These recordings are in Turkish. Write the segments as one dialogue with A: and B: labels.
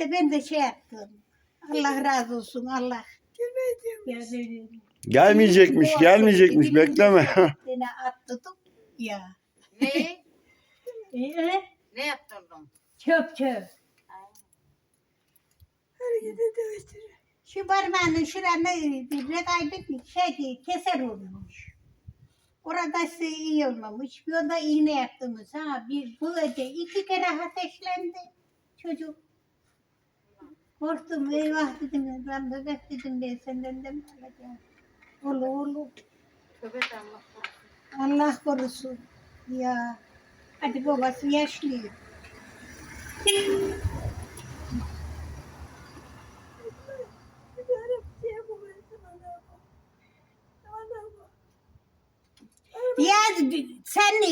A: İşte ben de şey yaptım. Allah razı olsun Allah. Böyle
B: Gelmeyecekmiş, gelmeyecekmiş. Bekleme.
A: Yine attırdım ya.
C: Ne?
A: Ee,
C: Ne yaptırdın?
A: çöp çöp. Şu parmağının şuranı bir kaybetmiş. Şey keser olmuş. Orada size iyi olmamış. Bir onda iğne yaptığımız ha. Bir bu öde iki kere ateşlendi çocuk. Korktum eyvah dedim ben bebek dedim ben senden de mi alacağım? Olu olu.
C: Tövbe de Allah korusun.
A: Allah korusun. Ya. Hadi babası yaşlı. Ya sen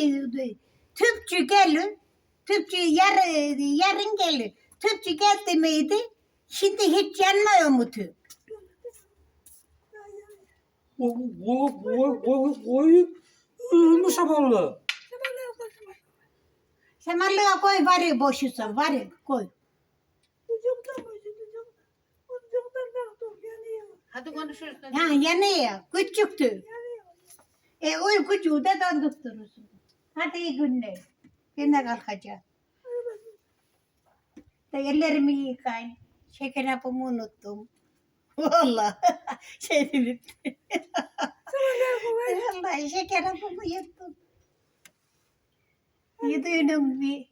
A: tüpçü gelin. Tüpçü yar, yarın gelin. Tüpçü geldi miydi? Şimdi hiç yanmıyor mu tüp?
D: Koy, koy, koy, koy. Ölmüş abalı.
A: Samanlığa koy varı boşusa varı koy.
C: Hadi konuşuruz.
A: Ha yanıyor. Küçüktü. E uykucuğu da dondurturursun. Hadi iyi günler. Yine kalkacağım. Da ellerimi yıkayın. Şeker hapımı unuttum. Vallahi şey dedim. Vallahi şeker hapımı yuttum. Yediğim bir